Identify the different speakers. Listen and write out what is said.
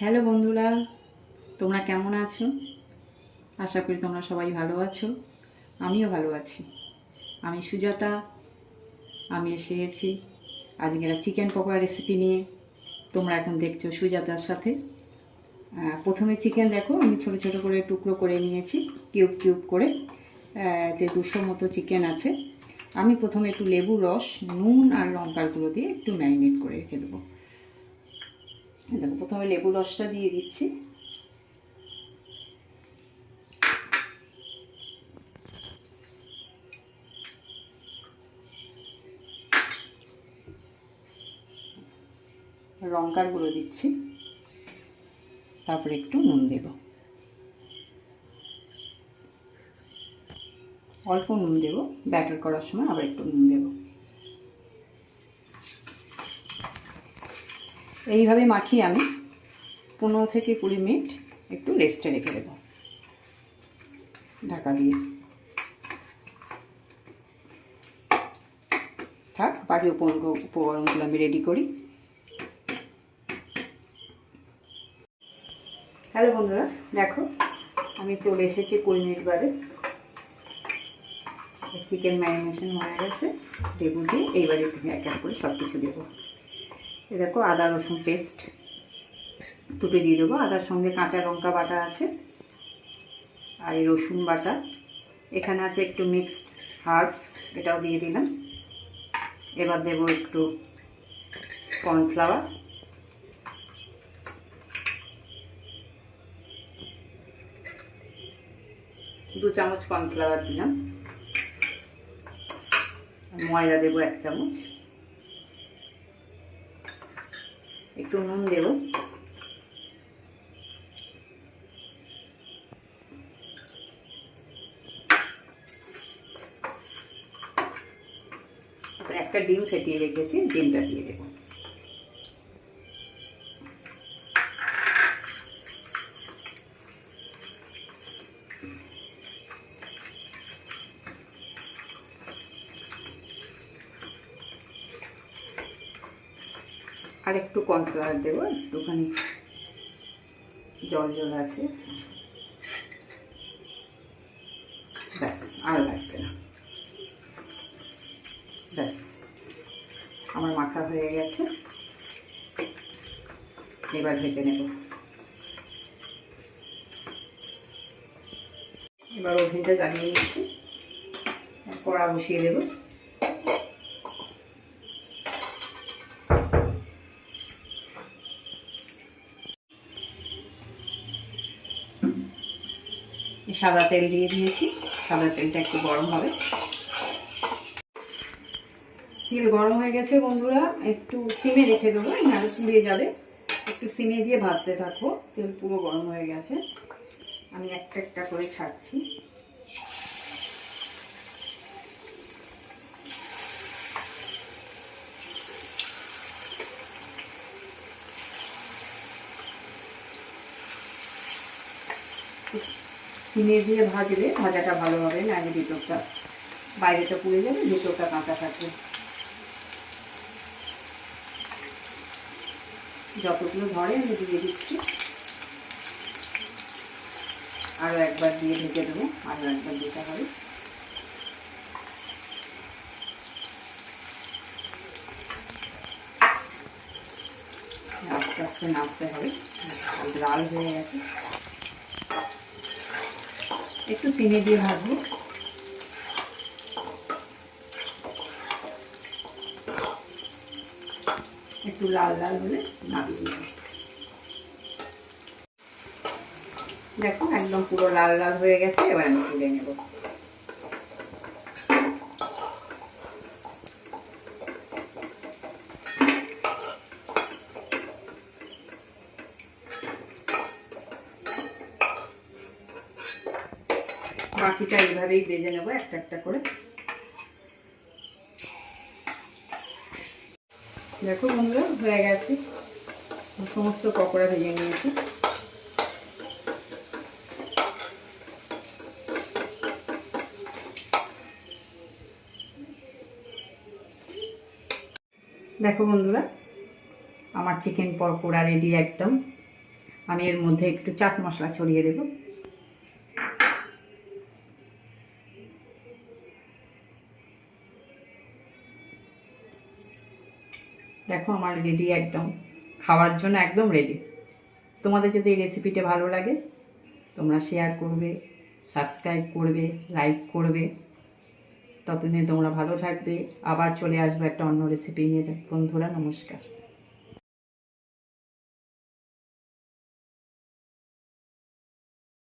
Speaker 1: Hello বন্ধুরা, তোমরা কেমন আছো? আশা করি তোমরা সবাই ভালো আছো, আমিও ভালো আছি। আমি সুজাতা, আমি এসে গেছি আজকে একটা চিকেন পকোড়া রেসিপি নিয়ে। তোমরা এখন দেখছ সুজাতার সাথে। প্রথমে চিকেন দেখো, আমি ছোট ছোট করে টুকরো করে নিয়েছি, কিউব কিউব করে। এতে দুশো মতো চিকেন আছে। আমি প্রথমে একটু লেবু রস, নুন আর লঙ্কার গুঁড়ো দিয়ে একটু ম্যারিনেট করে রেখে দেবো। দেখো, প্রথমে লেবু রসটা দিয়ে দিচ্ছি। লঙ্কার গুঁড়ো দিচ্ছি। তারপরে একটু নুন দেব। অল্প নুন দেব। ব্যাটার করার সময় আবার একটু নুন দেব। এইভাবে মাখিয়ে আমি পনেরো থেকে কুড়ি মিনিট একটু রেস্টে রেখে দেব। ঢাকা দিয়ে। থাক, বাকি উপকরণ উপকরণগুলো আমি রেডি করি। হ্যালো বন্ধুরা, দেখো, আমি চলে এসেছি কুড়ি মিনিট বাদে। চিকেন ম্যারিনেশন হয়ে গেছে। লেবু দিয়ে এইবারে তুমি এক এক করে সব কিছু দেবো। এই দেখো আদা রসুন পেস্ট দুটো দিয়ে দেবো। আদার সঙ্গে কাঁচা লঙ্কা বাটা আছে আর এই রসুন বাটা। এখানে আছে একটু মিক্সড হার্বস এটাও দিয়ে দিলাম। এবার দেবো একটু কর্নফ্লাওয়ার দু চামচ কর্নফ্লাওয়ার দিলাম। ময়দা দেবো এক চামচ। একটু নুন দেব একটা ডিম ফেটিয়ে রেখেছি ডিমটা দিয়ে দেবো। আর একটু কর্নফ্লাওয়ার দেবো, একটুখানি জল জল আছে। ব্যাস, আর লাগবে না। ব্যাস, আমার মাখা হয়ে গেছে। এবার ভেজে নেব। এবার ওভেনটা জ্বালিয়ে নিচ্ছি। কড়া বসিয়ে দেবো। সাদা তেল দিয়ে দিয়েছি। সাদা তেলটা একটু গরম হবে। তেল গরম হয়ে গেছে বন্ধুরা, একটু সিমে রেখে দেবো নাহলে পুড়ে যাবে। একটু সিমে দিয়ে ভাজতে থাকব তেল পুরো গরম হয়ে গেছে। আমি একটা একটা করে ছাড়ছি। সিমে দিয়ে ভাজলে ভাজাটা ভালো হবে, না আগে ভিতরটা, বাইরেটা পুড়ে যাবে, ভিতরটা কাঁচা থাকবে। যতগুলো ধরে আমি দিয়ে দিচ্ছি। আরও একবার দিয়ে ঢেকে দেবো আরও একবার দিতে হবে। আস্তে আস্তে নাড়তে হবে, লাল হয়ে গেছে। একটু চিনি দিয়ে ভাজবো। একটু লাল লাল হলে নামিয়ে দেখো একদম পুরো লাল লাল হয়ে গেছে, এবার আমি তুলে নেব। বাকিটা এইভাবেই বেজে নেব, একটা একটা করে। দেখো বন্ধুরা, হয়ে গেছে। সমস্ত পকোড়া ভেজে নিয়েছি। দেখো বন্ধুরা, আমার চিকেন পকোড়া রেডি একদম। আমি এর মধ্যে একটু চাট মশলা ছড়িয়ে দেব। দেখো আমার রেডি একদম, খাওয়ার জন্য একদম রেডি তোমাদের যদি এই রেসিপিটা ভালো লাগে, তোমরা শেয়ার করবে সাবস্ক্রাইব করবে লাইক করবে। ততদিনে তোমরা ভালো থাকবে। আবার চলে আসবে একটা অন্য রেসিপি নিয়ে। বন্ধুরা, নমস্কার।